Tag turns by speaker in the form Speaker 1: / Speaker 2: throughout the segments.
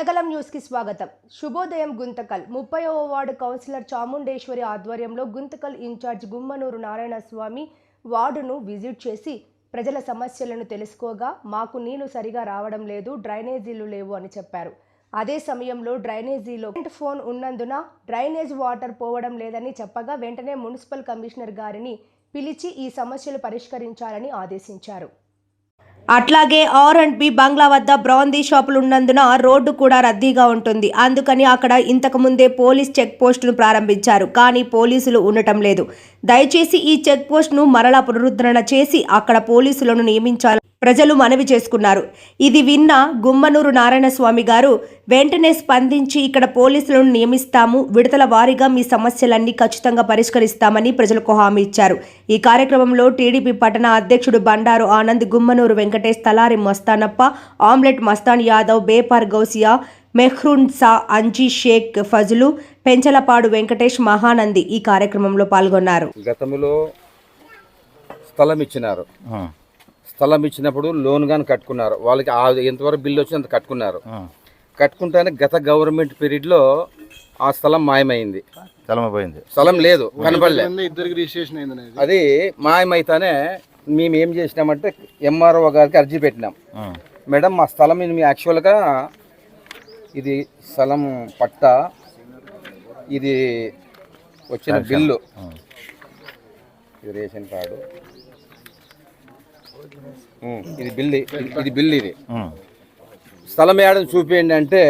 Speaker 1: రణగలం న్యూస్కి స్వాగతం. శుభోదయం గుంతకల్. ముప్పైవ వార్డు కౌన్సిలర్ చాముండేశ్వరి ఆధ్వర్యంలో గుంతకల్ ఇన్ఛార్జ్ గుమ్మనూరు నారాయణ స్వామి వార్డును విజిట్ చేసి ప్రజల సమస్యలను తెలుసుకోగా మాకు నీళ్ళు సరిగా రావడం లేదు డ్రైనేజీలు లేవు అని చెప్పారు. అదే సమయంలో డ్రైనేజీలో ఫోన్ ఉన్నందున డ్రైనేజ్ వాటర్ పోవడం లేదని చెప్పగా వెంటనే మున్సిపల్ కమిషనర్ గారిని పిలిచి ఈ సమస్యలు పరిష్కరించాలని ఆదేశించారు. అట్లాగే ఆర్ అండ్ బి బంగ్లా వద్ద బ్రాందీ షాపులు ఉన్నందున రోడ్డు కూడా రద్దీగా ఉంటుంది. అందుకని అక్కడ ఇంతకు ముందే పోలీస్ చెక్ పోస్టును ప్రారంభించారు. కానీ పోలీసులు ఉండటం లేదు. దయచేసి ఈ చెక్ పోస్ట్ను మరలా పునరుద్ధరణ చేసి అక్కడ పోలీసులను నియమించాలని ప్రజలు మనవి చేసుకున్నారు. ఇది విన్న గుమ్మనూరు నారాయణ స్వామి గారు వెంటనే స్పందించి ఇక్కడ పోలీసులను నియమిస్తాము. విడతల వారీగా మీ సమస్యలన్నీ ఖచ్చితంగా పరిష్కరిస్తామని ప్రజలకు హామీ ఇచ్చారు. ఈ కార్యక్రమంలో టీడీపీ పట్టణ అధ్యక్షుడు బండారు ఆనంద్ గుమ్మనూరు వెంకటేష్ తలారి మస్తానప్ప ఆమ్లెట్ మస్తాన్ యాదవ్ బేపార్ గౌసియా మెహ్రూన్ సా అంజీ షేక్ ఫజులు పెంచలపాడు వెంకటేష్ మహానంది ఈ కార్యక్రమంలో పాల్గొన్నారు.
Speaker 2: గతంలో స్థలం ఇచ్చినారు
Speaker 3: ఆ,
Speaker 2: స్థలం ఇచ్చినప్పుడు లోన్ గాని కట్టుకున్నారు. వాళ్ళకి ఆ ఎంతవరకు బిల్లు వచ్చింది అంత కట్టుకున్నారు. కట్టుకుంటానే గత గవర్నమెంట్ పీరియడ్లో ఆ స్థలం మాయమైంది. స్థలం లేదు
Speaker 4: అనేది
Speaker 2: అది మాయమైతేనే మేము ఏం చేసినామంటే ఎంఆర్ఓ గారికి అర్జీ పెట్టినాం. మేడం మా స్థలం మీ యాక్చువల్గా ఇది స్థలం పట్ట. ఇది వచ్చిన బిల్లు. ఇది రేషన్ కార్డు. ఇది బిల్ ఇది- ఇది. బిల్ ఇది స్థలం ఏడని చూపించండి అంటే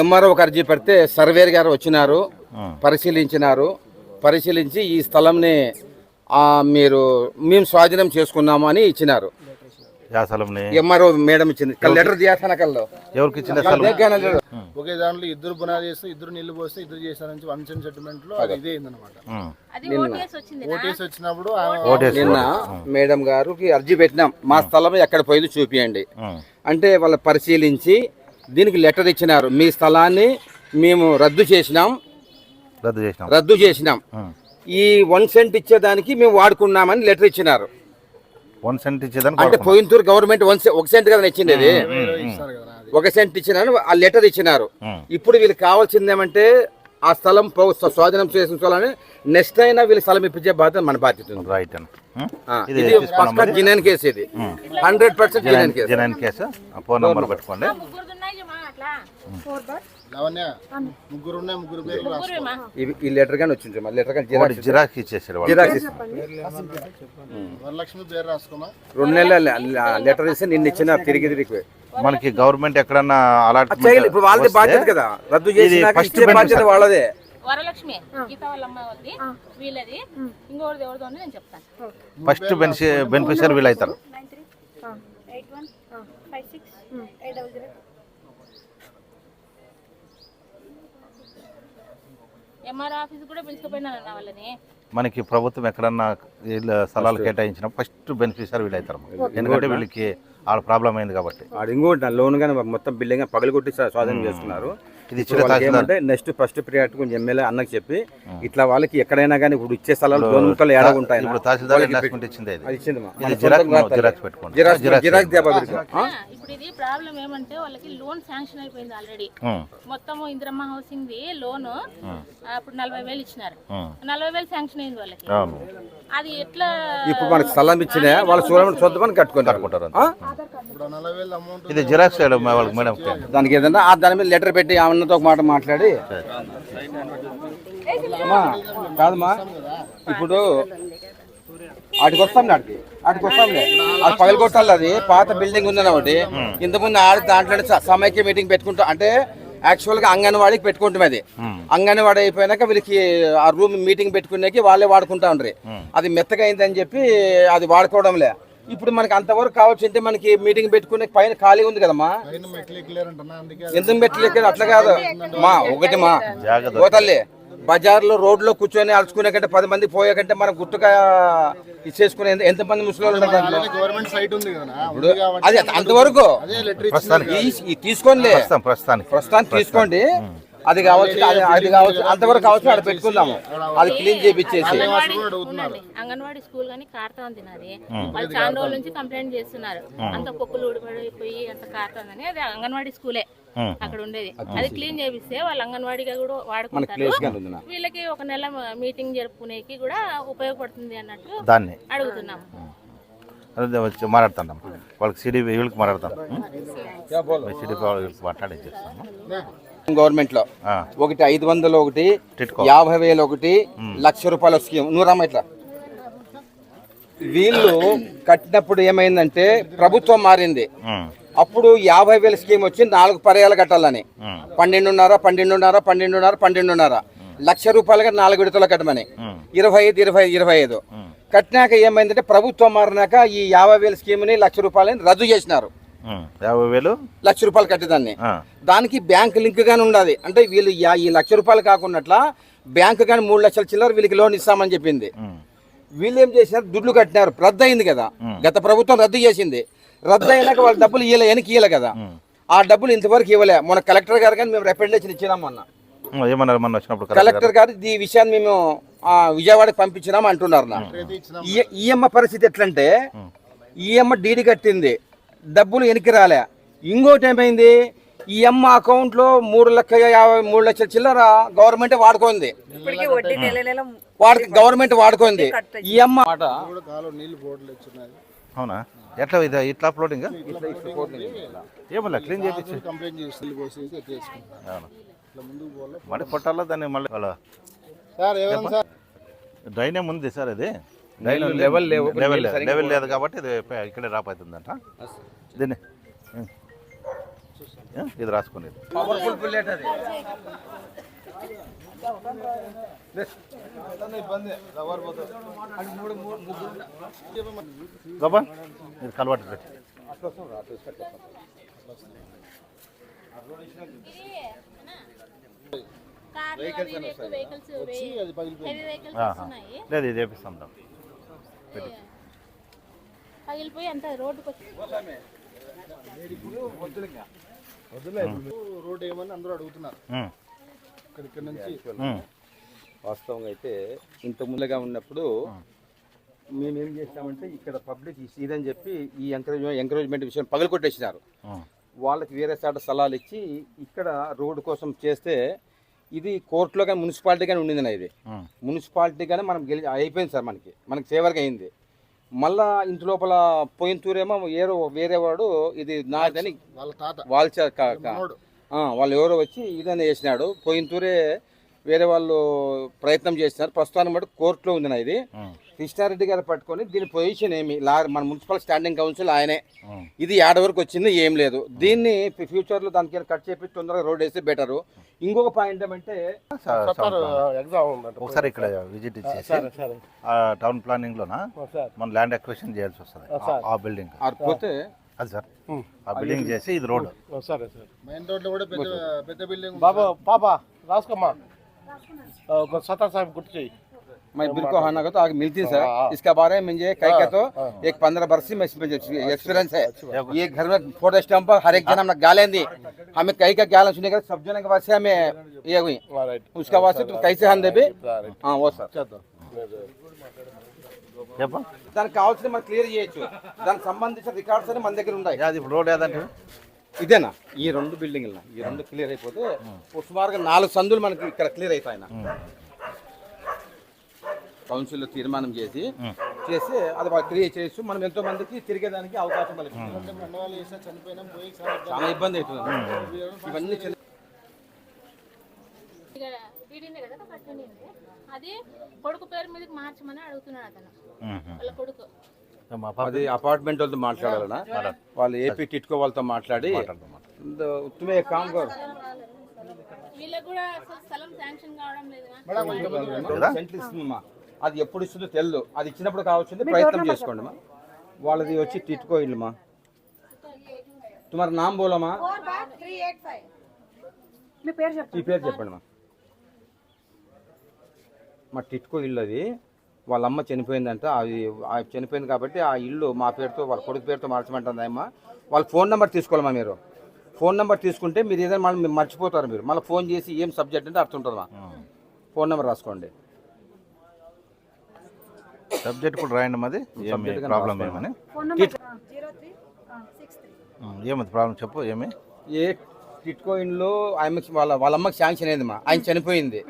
Speaker 2: ఎంఆర్ఓ ఒక అర్జీ పెడితే సర్వేర్ గారు వచ్చినారు. పరిశీలించినారు. పరిశీలించి ఈ స్థలంని మీరు మేము స్వాధీనం చేసుకున్నాము అని ఇచ్చినారు. ఎంఆర్ఓ మేడం ఇచ్చింది. లెటర్ చేస్తాను కల్లో
Speaker 3: ఎవరికి
Speaker 4: ఒకే దాంట్లో ఇద్దరు బునాది చేస్తే ఇద్దరు నీళ్ళు పోస్తే ఇద్దరు చేశారని వన్ సెంట్ సెటిల్మెంట్లో అది ఇదే అయిందనమాట ఓటేసి వచ్చినప్పుడు
Speaker 2: నిన్న మేడం గారికి అర్జీ పెట్టినాం. మా స్థలం ఎక్కడ పోయింది చూపియండి. అంటే వాళ్ళు పరిశీలించి దీనికి లెటర్ ఇచ్చినారు. మీ స్థలాన్ని మేము రద్దు చేసినాం.
Speaker 3: రద్దు చేసినాం.
Speaker 2: రద్దు చేసినాం. ఈ వన్ సెంట్ ఇచ్చేదానికి మేము వాడుకున్నామని లెటర్ ఇచ్చినారు.
Speaker 3: వన్ సెంట్ ఇచ్చేదానికి
Speaker 2: అంటే
Speaker 3: వాడుకున్నాం.
Speaker 2: పోయినతూరు గవర్నమెంట్ వన్ ఒక సెంట్ కదా ఇచ్చింది అది?
Speaker 4: ఇస్తారు కదా అది
Speaker 2: ఒక సెంట్ ఇచ్చినారు ఆ లెటర్ ఇచ్చినారు. ఇప్పుడు వీళ్ళకి కావాల్సింది ఏమంటే ఆ స్థలం స్వాధీనం చేసుకోవాలని నెక్స్ట్ అయినా వీళ్ళ స్థలం ఇప్పించే బాధ్యత మన బాధ్యత
Speaker 3: రైట్ ఇది
Speaker 2: పక్కా. జినాన్ కేసు ఇది. హండ్రెడ్ పర్సెంట్ జినాన్
Speaker 3: జనైన్
Speaker 2: కేసు
Speaker 3: జనైన్ కేసు ఆ ఫోన్ నంబర్ పెట్టుకోండి.
Speaker 4: లావణ్య ముగ్గురు ఉన్నాయి ముగ్గురు పేర్లు రాసుకో.
Speaker 2: ఇవి- ఈ లెటర్ కానీ వచ్చింది మా లెటర్ కానీ
Speaker 3: ఒకటి
Speaker 2: జిరాక్స్
Speaker 3: జిరాక్స్ ఇచ్చేసారు వాళ్ళు
Speaker 2: జిరాక్స్ ఇస్తాం.
Speaker 4: వరలక్ష్మి పేరు రాసుకోమా?
Speaker 2: రెండు నెలల లెటర్ ఇస్తే నిన్న ఇచ్చిన తిరిగి తిరిగి.
Speaker 3: మనకి గవర్నమెంట్ ఎక్కడన్నా అలాట్
Speaker 2: చేయాలి ఇప్పుడు వాళ్ళది బాధ్యత కదా. రద్దు చేసి
Speaker 3: ఫస్ట్
Speaker 2: బాధ్యత వాళ్ళదే.
Speaker 5: వరలక్ష్మి గీత వాళ్ళ అమ్మాయి వాళ్ళది. వీళ్ళది. ఇంకోటిది ఎవరిదో ఉంది నేను చెప్తాను.
Speaker 3: ఫస్ట్ బెనిఫి బెనిఫిషియర్ వీళ్ళు అవుతారు
Speaker 5: ఎంఆర్ ఆఫీస్ కూడా పిలుచుకుపోయినాను అన్న వాళ్ళని.
Speaker 3: మనకి ప్రభుత్వం ఎక్కడన్నా వీళ్ళ స్థలాలు కేటాయించిన ఫస్ట్ బెనిఫిషియర్ వీళ్ళు అవుతారు ఎందుకంటే వీళ్ళకి ఆడ ప్రాబ్లం అయింది కాబట్టి.
Speaker 2: ఆడ ఇంకోటి లోన్ కానీ మొత్తం బిల్డింగ్ పగలు కొట్టి స్వాధీనం చేస్తున్నారు
Speaker 3: ఇది
Speaker 2: ఏమంటే నెక్స్ట్ ఫస్ట్ ప్రియారిటీ కొంచెం ఎమ్మెల్యే అన్నకి చెప్పి ఇట్లా వాళ్ళకి ఎక్కడైనా కానీ ఇప్పుడు ఇచ్చే స్థలాలు లోన్ ముక్కలు ఏడా ఉంటాయి
Speaker 3: ఇప్పుడు తహసీల్దార్ ఇచ్చింది
Speaker 2: అది ఇచ్చింది
Speaker 3: జిరాక్స్?
Speaker 5: ఇప్పుడు ఇది ప్రాబ్లం ఏమంటే వాళ్ళకి లోన్ శాంక్షన్ అయిపోయింది ఆల్రెడీ మొత్తం ఇందిరమ్మ హౌసింగ్ ది లోన్ అప్పుడు నలభై వేలు ఇచ్చినారు. నలభై వేలు శాంక్షన్ అయింది వాళ్ళకి. అది ఎట్లా
Speaker 2: ఇప్పుడు మనకి స్థలం ఇచ్చిన వాళ్ళు చూడమని కట్టుకుంటారు.
Speaker 4: వేలు అమౌంట్
Speaker 3: ఇది జిరాక్స్ వాళ్ళకి మేడం
Speaker 2: దానికి ఏదన్నా ఆ దాని మీద లెటర్ పెట్టి ఆమెతో ఒక మాట మాట్లాడి. అమ్మా కాదమ్మా ఇప్పుడు ఆడికి వస్తాం ఆడికి ఆడికి వస్తాంలే అది పగలు కొట్టాలి అది పాత బిల్డింగ్ ఉందని ఒకటి. ఇంతకుముందు ఆడి దాంట్లో స- సమైక్య మీటింగ్ పెట్టుకుంటాం అంటే యాక్చువల్గా అంగన్వాడికి పెట్టుకుంటాం అది. అంగన్వాడి అయిపోయినాక వీళ్ళకి ఆ రూమ్ మీటింగ్ పెట్టుకునేకి వాళ్ళే వాడుకుంటా ఉండ్రి. అది మెత్తగా అయిందని చెప్పి అది వాడుకోవడంలే. ఇప్పుడు మనకి అంతవరకు కావాల్సింటే మనకి మీటింగ్ పెట్టుకునే పైన ఖాళీ ఉంది కదమ్మా? ఎందుకు పెట్టలేక అట్లా కాదు. మా ఒకటి మా. పోతల్లి బజార్లో రోడ్లో కూర్చొని అలుచుకునే కంటే పది మంది పోయే కంటే మనం గుట్టుగా ఇచ్చేసుకునే ఎంత- ఎంతమంది ముసలి అది అంతవరకు
Speaker 4: అదే లెటర్
Speaker 3: ప్రస్తుతానికి.
Speaker 2: తీసుకోండి. అది కావచ్చు అది కావచ్చు అంతవరకు కావచ్చు అక్కడ పెట్టుకుందాము. అది క్లీన్ చేపించేసి
Speaker 5: అంగన్వాడీ స్కూల్ కానీ కారుతా ఉంది నాది వాళ్ళు చాలా రోజుల నుంచి కంప్లైంట్ చేస్తున్నారు. అంత పొక్కులు ఊడిపడిపోయి అంత కారుతా ఉందని అది అంగన్వాడీ స్కూలే. అక్కడ ఉండేది. అది క్లీన్ చేపిస్తే వాళ్ళు అంగన్వాడీగా కూడా వాడుకుంటారు. వీళ్ళకి ఒక నెల మీటింగ్ జరుపుకునేకి కూడా ఉపయోగపడుతుంది అన్నట్టు
Speaker 3: దాన్ని.
Speaker 5: అడుగుతున్నాము.
Speaker 3: అదే వచ్చి మాట్లాడుతున్నాం వాళ్ళకి సిడి వీళ్ళకి మాట్లాడతాం సిడి వాళ్ళకి మాట్లాడి చేస్తాము గవర్నమెంట్లో
Speaker 2: ఒకటి ఐదు వందలు ఒకటి. యాభై వేలు ఒకటి లక్ష రూపాయల స్కీమ్. నూరమ్మ ఇట్లా. వీళ్ళు కట్టినప్పుడు ఏమైందంటే ప్రభుత్వం మారింది. అప్పుడు యాభై వేల స్కీమ్ వచ్చి నాలుగు పర్యాలు కట్టాలని. పన్నెండున్నర పన్నెండున్నర పన్నెండున్నర పన్నెండున్నర. లక్ష రూపాయలుగా నాలుగు విడతలు కట్టమని. ఇరవై ఐదు ఇరవై ఇరవై ఐదు. కట్టినాక ఏమైందంటే ప్రభుత్వం మారినాక ఈ యాభై వేల స్కీమ్ని లక్ష రూపాయలని రద్దు చేసినారు.
Speaker 3: యాభై వేలు?
Speaker 2: లక్ష రూపాయలు కట్టేదాన్ని.
Speaker 3: ఆ,
Speaker 2: దానికి బ్యాంక్ లింక్ గానే ఉండాలి అంటే వీళ్ళు యా- ఈ లక్ష రూపాయలు కాకున్నట్ల బ్యాంక్ కానీ మూడు లక్షల చిల్లర వీళ్ళకి లోన్ ఇస్తామని చెప్పింది. వీళ్ళు ఏం చేసినారు దుడ్లు కట్టినారు. రద్దు అయింది కదా గత ప్రభుత్వం రద్దు చేసింది. రద్దు అయినాక వాళ్ళ డబ్బులు ఇయ్యలే వెనక్కి ఇయ్యలే కదా. ఆ డబ్బులు ఇంతవరకు ఇవ్వలే. మన కలెక్టర్ గారు కానీ మేము రిప్రజెంటేషన్ ఇచ్చినాం మొన్న.
Speaker 3: ఉమ్, ఏమన్నారు మొన్న వచ్చినప్పుడు కలెక్టర్
Speaker 2: గారు? ఈ విషయాన్ని మేము ఆ, విజయవాడకి పంపించినాం అంటున్నారు నా. ఈఎమ్మ పరిస్థితి ఎట్లంటే ఈఎమ్మ డీడీ కట్టింది. డబ్బులు వెనక్కి రాలే. ఇంకోటి ఏమైంది? ఈ అమ్మ అకౌంట్లో మూడు లక్ష యాభై మూడు లక్షల చిల్లర గవర్నమెంట్ వాడుకుంది.
Speaker 6: ఇప్పటికీ వడ్డీ నెల నెల
Speaker 2: వాడు గవర్నమెంట్ వాడుకుంది. ఈ అమ్మ
Speaker 3: అవునా? ఎట్లా ఇది ఇట్లా అప్లోడింగ్ ఏమన్నా క్లీన్ చేయించి మళ్ళీ కొట్టాలా దాన్ని మళ్ళీ? డ్రైన్ ఏముంది సార్? డ్రైన్
Speaker 2: లెవెల్ లెవెల్ లేవు.
Speaker 3: లెవెల్ లేదు. లెవెల్ లేదు కాబట్టి ఇది ఇక్కడే రాపోతుందంట. దీన్ని? ఇది రాసుకునేది.
Speaker 2: పవర్ఫుల్ బుల్లెట్ అది.
Speaker 3: కలవాటు పెట్టి. లేదు ఇది వేపిస్తాం రా.
Speaker 5: పగిలిపోయి అంత రోడ్డుకి
Speaker 4: రోడ్ ఏమని అందరూ అడుగుతున్నారు
Speaker 3: ఉం.
Speaker 4: ఇక్కడ ఇక్కడ నుంచి
Speaker 3: ఉం.
Speaker 2: వాస్తవంగా అయితే ఇంత ముందుగా ఉన్నప్పుడు మేము ఏం చేసామంటే ఇక్కడ పబ్లిక్ ఇదని చెప్పి ఈ ఎంకరేజ్ ఎంకరేజ్మెంట్ విషయం పగలగొట్టేసినారు
Speaker 3: ఉం.
Speaker 2: వాళ్ళకి వేరే చాట స్థలాలు ఇచ్చి ఇక్కడ రోడ్డు కోసం చేస్తే ఇది కోర్టులో కానీ మున్సిపాలిటీ కానీ ఉండింది ఇది. మున్సిపాలిటీ కానీ మనం గెలి అయిపోయింది సార్ మనకి. మనకి ఫేవర్గా అయింది. మళ్ళా ఇంటి లోపల పోయిన తూరేమో ఏరో వేరే వాడు ఇది నాదని
Speaker 4: వాళ్ళ తాత.
Speaker 2: వాళ్ళ వాళ్ళు ఎవరో వచ్చి ఇదని చేసినాడు. పోయిన తూరే వేరే వాళ్ళు ప్రయత్నం చేసినారు. ప్రస్తుతానికి బట్టి కోర్టులో ఉంది నా ఇది. కృష్ణారెడ్డి గారు పట్టుకొని దీని పొజిషన్ ఏమి? లా మన మున్సిపల్ స్టాండింగ్ కౌన్సిల్ ఆయనే. ఇది ఏడ వరకు వచ్చింది? ఏం లేదు. దీన్ని ఫ్యూచర్లో దానికి కట్ చేసి తొందరగా రోడ్ వేస్తే బెటరు ఇంకొక పాయింట్ ఏమంటే
Speaker 3: ఒకసారి ఇక్కడ విజిట్ ఇచ్చేసి ఆ టౌన్ ప్లానింగ్ లోన? మన ల్యాండ్ అక్విజిషన్ చేయాల్సి వస్తుంది. ఆ- బిల్డింగ్
Speaker 2: పోతే
Speaker 3: అది సార్. ఆ బిల్డింగ్ చేసి ఇది రోడ్
Speaker 7: సరే సరే.
Speaker 4: మెయిన్ రోడ్లో కూడా పెద్ద పెద్ద బిల్డింగ్
Speaker 7: బాబా పాప రాసుకోమ్మా. సతా సాహెబ్ గుర్తు చేయి.
Speaker 2: मैं बिल्कुल हाँ ना तो आगे मिलती सर इसके बारे में मुझे कई का तो एक पंद्रह वर्ष में एक्सपीरियंस है ये घर में फोटो स्टैम्प हर एक जन हमने गालें दी हमें कई का ज्ञान सुनेगा सब जन के पास से हमें ये हुई
Speaker 7: రైట్
Speaker 2: उसका वास्ते तो कैसे हम देबे हाँ वो सर
Speaker 7: చేద్దాం
Speaker 3: చెప్ప
Speaker 2: దానికి కావాల్సిన మనం క్లియర్ చేయొచ్చు దానికి సంబంధించిన రికార్డ్స్ అని మన దగ్గర ఉన్నాయి
Speaker 3: అది ఇప్పుడు రోడ్ ఏదంటే
Speaker 2: ఇదేనా ఈ రెండు బిల్డింగ్లు ఈ రెండు క్లియర్ అయిపోతే సుమారుగా నాలుగు సందులు మనకి ఇక్కడ క్లియర్ అయిపోయినా కౌన్సిల్లో తీర్మానం చేసి చేసి అది క్లియర్ చేసి మనం ఎంతో మందికి తిరిగేదానికి అవకాశం చాలా ఇబ్బంది అవుతుంది. ఇవన్నీ
Speaker 5: అది కొడుకు పేరు మీదకి మార్చమని అడుగుతున్నాడు అతను. వాళ్ళ కొడుకు.
Speaker 3: మా పాప
Speaker 2: అది అపార్ట్మెంట్ వాళ్ళతో మాట్లాడాలనా? వాళ్ళు ఏపీ టిట్కో వాళ్ళతో మాట్లాడి తుమే కామ్
Speaker 5: వీళ్ళకి కూడా అసలు స్థలం శాంక్షన్ కావడం లేదు
Speaker 2: అది ఎప్పుడు ఇస్తుందో తెలియదు అది ఇచ్చినప్పుడు కావచ్చు ప్రయత్నం చేసుకోండి మా వాళ్ళది వచ్చి టిట్కో ఇల్లుమా. తుమారు నామ్ బోలమా?
Speaker 6: మీ పేరు చెప్పండి.
Speaker 2: ఈ పేరు చెప్పండి మా మా టిట్కో ఇల్లు అది వాళ్ళ అమ్మ చనిపోయిందంట. అది ఆ చనిపోయింది కాబట్టి ఆ ఇల్లు మా పేరుతో వాళ్ళ కొడుకు పేరుతో మార్చమంటుంది అమ్మ. వాళ్ళ ఫోన్ నెంబర్ తీసుకోవాలమ్మా మీరు. ఫోన్ నెంబర్ తీసుకుంటే మీరు ఏదైనా మళ్ళీ మీరు మర్చిపోతారు మీరు. మళ్ళీ ఫోన్ చేసి ఏం సబ్జెక్ట్ అంటే అర్థం ఉంటుందా ఫోన్ నెంబర్ రాసుకోండి.
Speaker 3: సబ్జెక్ట్ కూడా రాయండి మాది. ఏమి ప్రాబ్లం. ఏమని ఏమది ప్రాబ్లం చెప్పు ఏమి?
Speaker 2: ఏ టిట్కో ఇండ్లో వాళ్ళ వాళ్ళ అమ్మకి శాంక్షన్ అయింది మా. ఆయన చనిపోయింది.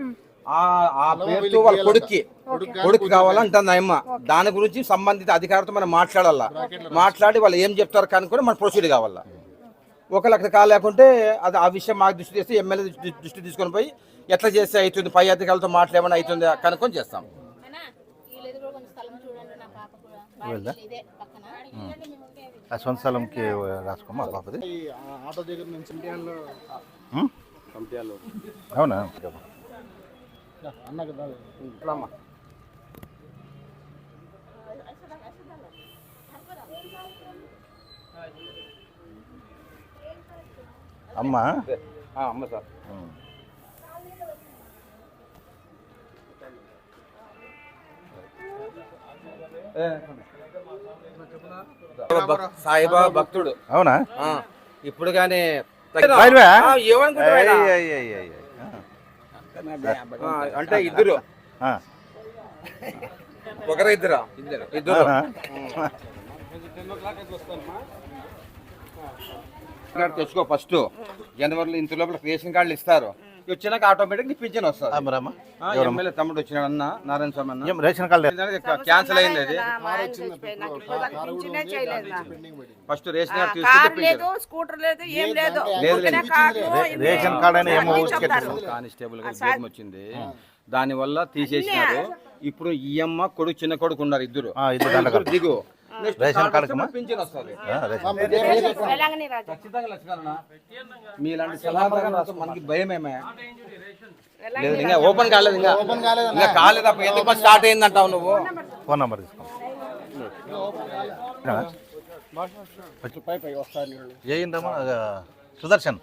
Speaker 2: ఆ ఆ పేరుతో వాళ్ళ కొడుక్కి కొడుకు కావాలంటుంది ఆయమ్మ. దాని గురించి సంబంధిత అధికారితో మనం మాట్లాడాలా? మాట్లాడి వాళ్ళు ఏం చెప్తారు కనుక్కొని మన ప్రొసీడ్ కావాలా? ఒక లక్ష కాలేకుంటే అది ఆ విషయం మాకు దృష్టి చేస్తే ఎమ్మెల్యే దృష్టి- దృష్టి తీసుకొని పోయి ఎట్లా చేస్తే అవుతుంది? పై అధికారులతో మాట్లాడమని అవుతుంది? కనుక్కొని చేస్తాం
Speaker 5: అయినా వీళ్ళ ఎదురు కూడా కొంచెం స్థలం చూడండి నా పక్కన.
Speaker 3: ఆ సొంత స్థలంకి రాసుకోమా పాపది
Speaker 4: ఆటో దగ్గర నుంచి?
Speaker 3: అవునా?
Speaker 4: అన్న కదా.
Speaker 3: అమ్మ.
Speaker 2: అమ్మ సార్. సాయిబాబా భక్తుడు.
Speaker 3: అవునా?
Speaker 2: ఇప్పుడు కానీ అంటే ఇద్దరు. ఒకరు ఇద్దరు. ఇద్దరు. తెచ్చుకో ఫస్ట్. జనవరిలో ఇంత లోపల రేషన్ కార్డులు ఇస్తారు. వచ్చినాక ఆటోమేటిక్ నీ పింఛన్ వస్తుంది ఎమ్మెల్యే తమ్ముడు వచ్చినాడు అన్న నారాయణ స్వామి అన్న.
Speaker 3: రేషన్ కార్డు
Speaker 2: క్యాన్సిల్ అయింది అది. ఫస్ట్ రేషన్ కార్డు తీసుకుంటే
Speaker 6: స్కూటర్ లేదు ఏం లేదు
Speaker 3: రేషన్ కార్డు అని ఏమో
Speaker 6: అన్నీ
Speaker 3: ఊరికే
Speaker 6: చెప్తారు.
Speaker 2: కానిస్టేబుల్గా ఉద్యోగం వచ్చింది. దాని వల్ల తీసేసినారు. ఇప్పుడు ఈ అమ్మ కొడుకు చిన్న కొడుకు ఉన్నారు ఇద్దరు దిగు.
Speaker 3: రేషన్
Speaker 2: కార్డు పింఛన్ వస్తుంది. ఖచ్చితంగా మీలాంటి మనకి భయమేమే లేదు ఇంకా ఓపెన్ కాలేదు ఇంకా. ఓపెన్ కాలేదు ఇంకా కాలేదు? అప్పుడు ఎందుకు స్టార్ట్ అయిందంటావు నువ్వు?
Speaker 3: ఫోన్ నెంబర్ తీసుకో. సుదర్శన్.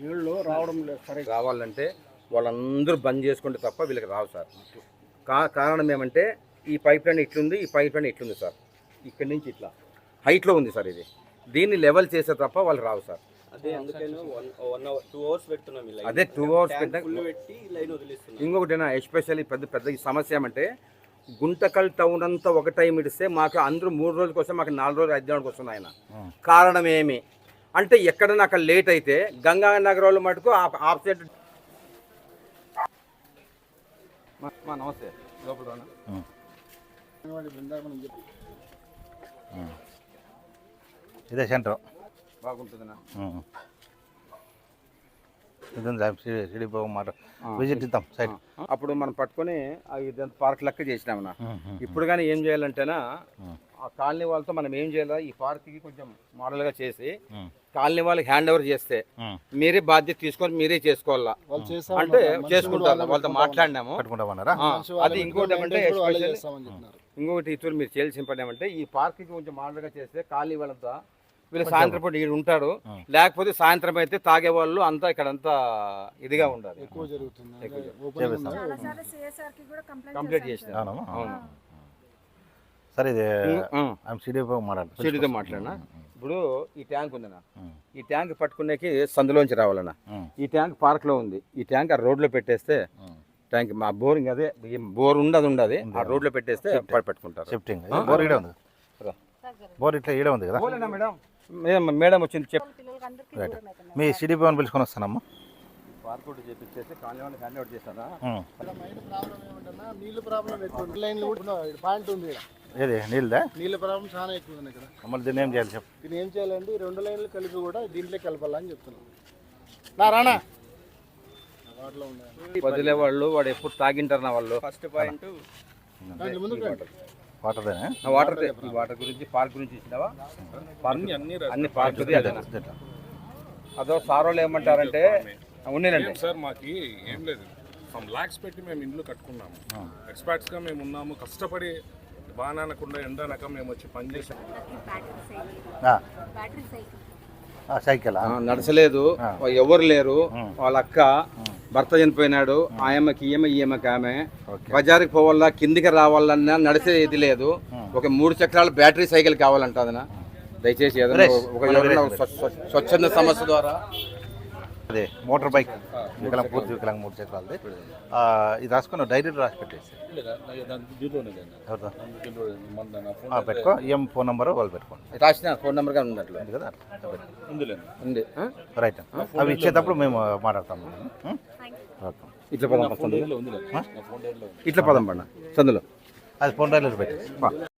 Speaker 4: నీళ్ళు రావడం లేదు సరే.
Speaker 2: రావాలంటే వాళ్ళందరూ బంద్ చేసుకుంటే తప్ప వీళ్ళకి రావు సార్. కా కారణం ఏమంటే ఈ పైప్ లైన్ ఇట్లుంది ఈ పైప్ లైన్ ఇట్లుంది సార్? ఇక్కడి నుంచి ఇట్లా. హైట్లో ఉంది సార్ ఇది. దీన్ని లెవెల్ చేస్తే తప్ప వాళ్ళు రావు సార్.
Speaker 8: అదే టూ అవర్స్ పెడుతున్నాం ఇలా
Speaker 2: అదే టూ అవర్స్ పెట్ట
Speaker 8: ఫుల్ పెట్టి లైన్ వదిలేస్తున్నాం.
Speaker 2: ఇంకొకటినా ఎస్పెషల్లీ పెద్ద పెద్ద సమస్య ఏమంటే గుంటకల్ టౌన్ అంతా ఒక టైం ఇడిస్తే మాకు అందరూ మూడు రోజులకి వస్తే మాకు నాలుగు రోజులు ఐదు రోజులకి వస్తుంది ఆయన. కారణం ఏమి? అంటే ఎక్కడైనా అక్కడ లేట్ అయితే గంగా నగర్ వాళ్ళు మటుకు ఆప్సెట్ నమస్తే. లోపల
Speaker 3: ఇదే సెంటర్.
Speaker 2: బాగుంటుందినా?
Speaker 3: మాట. విజిట్ ఇద్దాం సైడ్.
Speaker 2: అప్పుడు మనం పట్టుకొని ఇదంతా పార్క్ లెక్క చేసినామన్నా ఇప్పుడు కానీ ఏం చేయాలంటేనా ఆ కాలనీ వాళ్ళతో మనం ఏం చేయాలి? ఈ పార్క్కి కొంచెం మోడల్గా చేసి కాలనీ వాళ్ళకి హ్యాండ్ ఓవర్ చేస్తే మీరే బాధ్యత తీసుకొని మీరే చేసుకోవాలా. అంటే చేసుకుంటారు
Speaker 4: వాళ్ళే
Speaker 2: వాళ్ళతో. మాట్లాడినాము. అది ఇంకోటి ఏమంటే. ఇంకొకటి ఇతరులు మీరు చేయాల్సిన పని ఏమంటే ఈ పార్క్కి కొంచెం మోడల్గా చేస్తే కాలనీ వాళ్ళంతా వీళ్ళు సాయంత్రం పూట ఇక్కడ ఉంటారు లేకపోతే సాయంత్రం అయితే తాగే వాళ్ళు అంతా ఇక్కడ అంతా ఇదిగా ఉండాలి.
Speaker 4: ఎక్కువ జరుగుతుంది.
Speaker 2: కంప్లీట్ చేసినారు
Speaker 3: అవునమ్మా
Speaker 2: అవును?
Speaker 3: సరే ఇది మాట్లాడు
Speaker 2: మాట్లాడినా? ఇప్పుడు ఈ ట్యాంక్ ఉందన్న. ఈ ట్యాంక్ పట్టుకునేకి సందులోంచి రావాలన్న. ఈ ట్యాంక్ పార్క్లో ఉంది. ఈ ట్యాంక్ ఆ రోడ్లో పెట్టేస్తే ట్యాంక్ మా బోరింగ్ అదే బోర్ ఉండదు ఉండదు. ఆ రోడ్లో పెట్టేస్తే పెట్టుకుంటారు.
Speaker 3: షిఫ్టింగ్ బోర్ ఈడే ఉంది. బోర్ ఇట్లా ఈడే ఉంది కదా?
Speaker 2: మేడం? మేడం మేడం వచ్చింది చెప్పు.
Speaker 3: రైట్. మీ సిడి బాబుని పిలుచుకొని వస్తానమ్మా.
Speaker 2: పార్క్ ఒకటి చేపించేసి కాలనీ హ్యాండ్ అవుట్ చేస్తారా?
Speaker 4: నీళ్ళు ప్రాబ్లం పాయింట్ ఉంది. ఇక్కడ.
Speaker 3: ఏది నీళ్ళదా?
Speaker 4: నీళ్ళ ప్రాబ్లం చాలా ఎక్కువ ఉంది ఇక్కడ
Speaker 3: మళ్ళీ దీన్ని ఏం చేయాలి చెప్పు.
Speaker 4: దీన్ని ఏం చేయాలంటే ఈ రెండు లైన్లు కలిపి కూడా దీంట్లో కలపాలని చెప్తున్నాం. నా రానా?
Speaker 2: వదిలే వాళ్ళు వాడు ఎప్పుడు తాగింటారు నా వాళ్ళు.
Speaker 4: First point.
Speaker 3: వాటర్దేనా?
Speaker 2: ఆ వాటర్ ఈ వాటర్ గురించి పార్క్ గురించి ఇచ్చినావా? పార్క్ అన్ని పార్క్ అదేనా అదో. సార్ వాళ్ళు ఏమంటారంటే ఉండేనండి
Speaker 9: సార్ మాకి ఏం లేదు. సమ్ లాక్స్ పెట్టి మేము ఇండ్లు కట్టుకున్నాము. ఎక్స్పర్ట్స్గా మేము ఉన్నాము. కష్టపడి బాగానకుండా ఎండనక మేము వచ్చి పనిచేసాము
Speaker 3: సైకిల్.
Speaker 2: ఆ, నడచలేదు. ఎవరు లేరు. వాళ్ళ అక్క భర్త చనిపోయినాడు. ఆయమ్మకి ఈమె ఈమెకి ఆమె. బజార్కి పోవాలా కిందికి రావాలన్నా నడిచే ఇది లేదు. ఒక మూడు చక్రాల బ్యాటరీ సైకిల్ కావాలంట దయచేసి ఏదైనా ఒక స్వచ్ఛంద సమస్య ద్వారా
Speaker 3: అదే మోటార్ బైక్. వికలాంగ్ పూర్తి వికలాంగ్ మూడు చక్రాలది ఆ, ఇది రాసుకుని డైరీలో రాసి పెట్టేసి పెట్టుకో. ఏం ఫోన్ నెంబర్ వాళ్ళు పెట్టుకోండి.
Speaker 2: రాసిన ఫోన్ నెంబర్ కానీ ఉన్నట్లు
Speaker 3: ఉంది కదా.
Speaker 2: ఉంది?
Speaker 3: రైట్ అవి ఇచ్చేటప్పుడు మేము మాట్లాడతాం. ఉం? ఓకే.
Speaker 2: ఇట్లా పదం ఇట్లా పదం పడిన? సందులో.
Speaker 3: అది ఫోన్ డైరీలో పెట్టి.